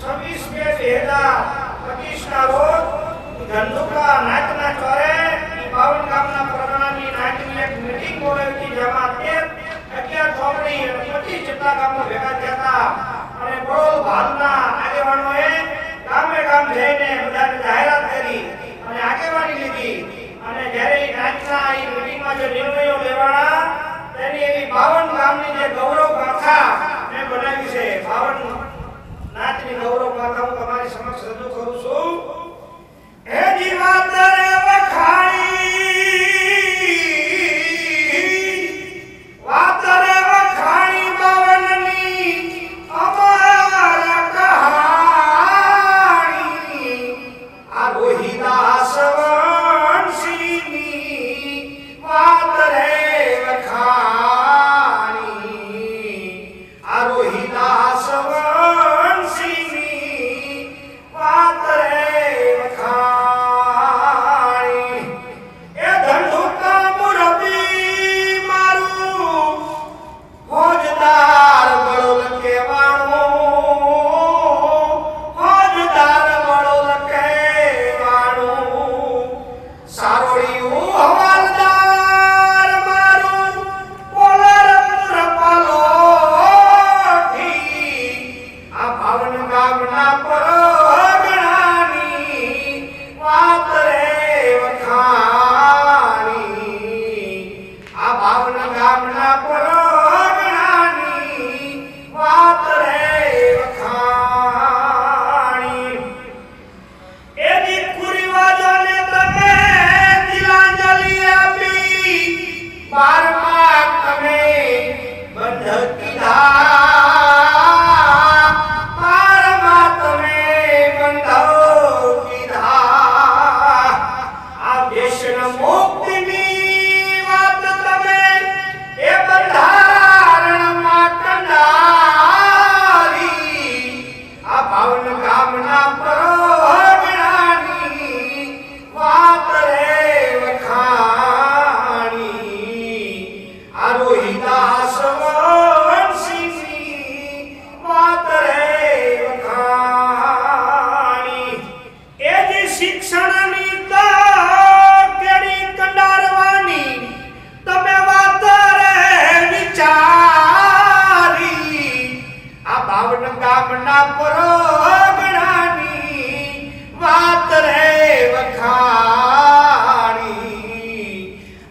છવ્વીસ બે બે હજાર પચીસ ના રોજ ધંધુકા નાચના ચોરે બાવન ગામના પ્રધાનની નાચની એક મિટિંગ બોલાવી હતી જેમાં તેર અગિયાર ચોમરી અને પચીસ જેટલા ગામો ભેગા થયા હતા. અને બહુ ભાગના આગેવાનોએ ગામે ગામ જઈને બધાને જાહેરાત કરી અને આગેવાની લીધી. અને જ્યારે નાચના એ મિટિંગમાં જે નિર્ણયો લેવાના, તેની એવી બાવન ગામની જે ગૌરવ ગાથા મેં બનાવી છે. બાવન માટેની ગૌરવ ગાથા હું તમારી સમક્ષ રજૂ કરું છું.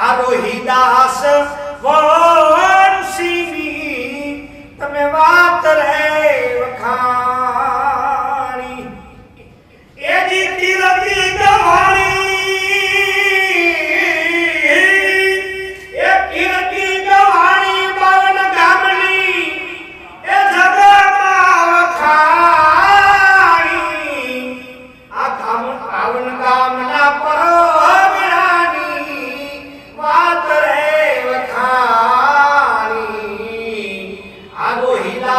আরোহী দাস বড় আবহিলা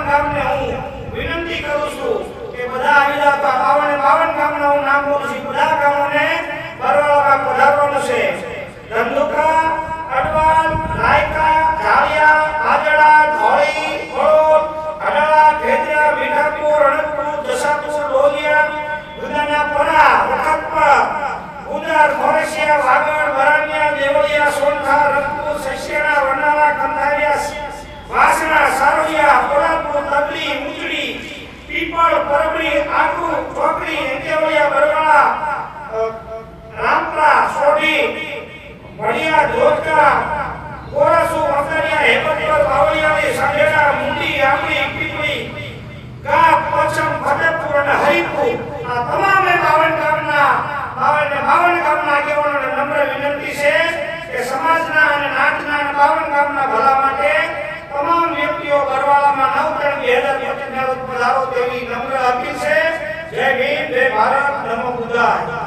પરવળ પરબરી ચોકડી એકેવળિયા બરવાળા રામપરા સોઢી વણિયા ધોળકા કોરાસુ મસરિયા હેમંતપર બાવળિયાની સંગે લાવો તેવી નમ્ર અપીલ છે. જય ભીમ જય ભારત નમો બુદ્ધાય